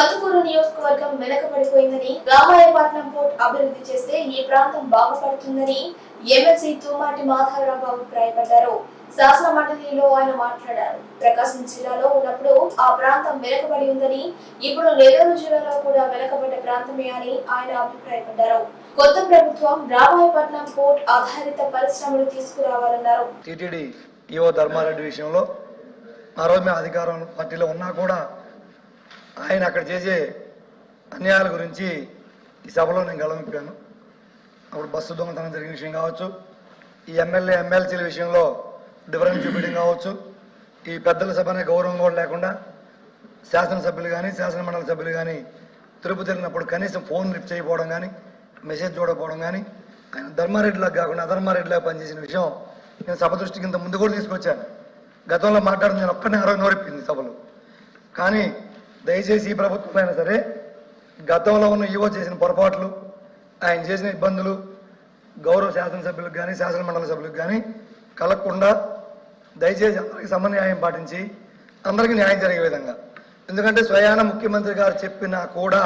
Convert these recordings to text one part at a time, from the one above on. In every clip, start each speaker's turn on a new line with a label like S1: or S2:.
S1: కొత్తగూరు నియోజకవర్గం వెనకబడిపోయిందని రామాయపట్నం పోర్ట్ అభివృద్ధి చేస్తే ఈ ప్రాంతం బాగుపడుతుందని ఎమ్మెల్సీ తుమ్మాటి మాధవరావు అభిప్రాయపడ్డారు. శాసన మండలిలో ఆయన మాట్లాడారు. ప్రకాశం జిల్లాలో ఉన్నప్పుడు ఆ ప్రాంతం వెనకబడి ఉందని ఇప్పుడు నెల్లూరు జిల్లాలో కూడా వెనకబడ్డ ప్రాంతమే అని ఆయన అభిప్రాయపడ్డారు. కొత్త ప్రభుత్వం రామాయపట్నం పోర్ట్ ఆధారిత పరిశ్రమలు తీసుకురావాలన్నారు.
S2: టీటీడీ ఈవో ధర్మారెడ్డి విషయంలో ఆ రోజు మేము అధికారం పార్టీలో ఉన్నా కూడా ఆయన అక్కడ చేసే అన్యాయాల గురించి ఈ సభలో నేను గళమిప్పాను అప్పుడు బస్సు దొంగతనం జరిగిన విషయం కావచ్చు ఈ ఎమ్మెల్యే ఎమ్మెల్సీల విషయంలో డిఫరెన్స్ చూపించడం కావచ్చు ఈ పెద్దల సభ అనే గౌరవం కూడా లేకుండా శాసనసభ్యులు కానీ శాసన మండలి సభ్యులు కానీ తిరుపతి వెళ్ళినప్పుడు కనీసం ఫోన్ లిఫ్ట్ చేయకపోవడం కానీ మెసేజ్ చూడకపోవడం కానీ ఆయన ధర్మారెడ్డిలాగా కాకుండా అధర్మారెడ్డిలాగా పనిచేసిన విషయం నేను సభ దృష్టికి ఇంత ముందు కూడా తీసుకొచ్చాను. గతంలో మాట్లాడుతున్న నేను ఒక్కనే అరవై నోరిపింది సభలో. కానీ దయచేసి ఈ ప్రభుత్వం అయినా సరే గతంలో ఉన్న ఈవో చేసిన పొరపాట్లు ఆయన చేసిన ఇబ్బందులు గౌరవ శాసనసభ్యులకు కానీ శాసన మండలి సభ్యులకు కానీ కలగకుండా దయచేసి అందరికీ సమన్యాయం పాటించి అందరికీ న్యాయం జరిగే విధంగా. ఎందుకంటే స్వయాన ముఖ్యమంత్రి గారు చెప్పినా కూడా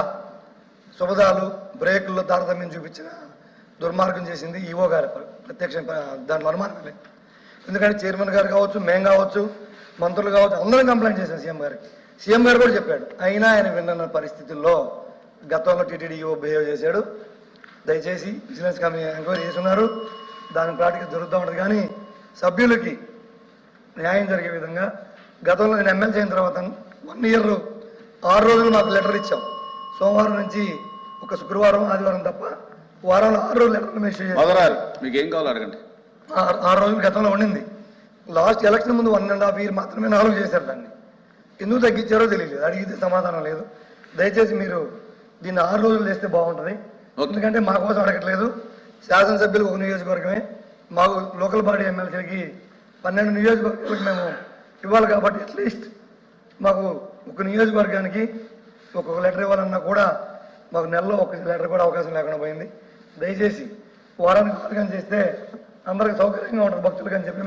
S2: శుభదాలు బ్రేకుల్లో తారతమ్యం చూపించిన దుర్మార్గం చేసింది ఈవో గారి. ప్రత్యక్ష దాంట్లో అనుమానం లేదు. ఎందుకంటే చైర్మన్ గారు కావచ్చు మేము కావచ్చు మంత్రులు కావచ్చు అందరం కంప్లైంట్ చేశాం సీఎం గారికి. సీఎం గారు కూడా చెప్పాడు. అయినా ఆయన విన్న పరిస్థితుల్లో గతంలో టీటీడీ ఈవో బిహేవ్ చేశాడు. దయచేసి విజిలెన్స్ కమిటీ ఎంక్వైరీ చేస్తున్నారు. దాని ప్రాటికి జరుగుతూ ఉంటుంది. కానీ సభ్యులకి న్యాయం జరిగే విధంగా గతంలో నేను ఎమ్మెల్సీ అయిన తర్వాత వన్ ఇయర్ ఆరు రోజులు మాకు లెటర్ ఇచ్చాం. సోమవారం నుంచి ఒక శుక్రవారం ఆదివారం తప్ప వారంలో ఆరు రోజులు లెటర్ ఇష్యూ చేశాం
S3: మదరారు మీకు ఏం కావాలో అడగండి
S2: ఆరు రోజులు గతంలో ఉండింది. లాస్ట్ ఎలక్షన్ ముందు వన్ అండ్ హాఫ్ ఇయర్ మాత్రమే నాలుగు చేశారు దాన్ని. ఎందుకు తగ్గించారో తెలియలేదు అడిగితే సమాధానం లేదు. దయచేసి మీరు దీన్ని ఆరు రోజులు చేస్తే బాగుంటుంది. ఎందుకంటే మా కోసం అడగట్లేదు. శాసనసభ్యులు ఒక నియోజకవర్గమే. మాకు లోకల్ బాడీ ఎమ్మెల్సీలకి పన్నెండు నియోజకవర్గాలకు మేము ఇవ్వాలి కాబట్టి అట్లీస్ట్ మాకు ఒక నియోజకవర్గానికి ఒక్కొక్క లెటర్ ఇవ్వాలన్నా కూడా మాకు నెలలో ఒక లెటర్ కూడా అవకాశం లేకుండా పోయింది. దయచేసి వారానికి వారం చేస్తే అందరికి సౌకర్యంగా ఉంటుంది భక్తులకు అని చెప్పి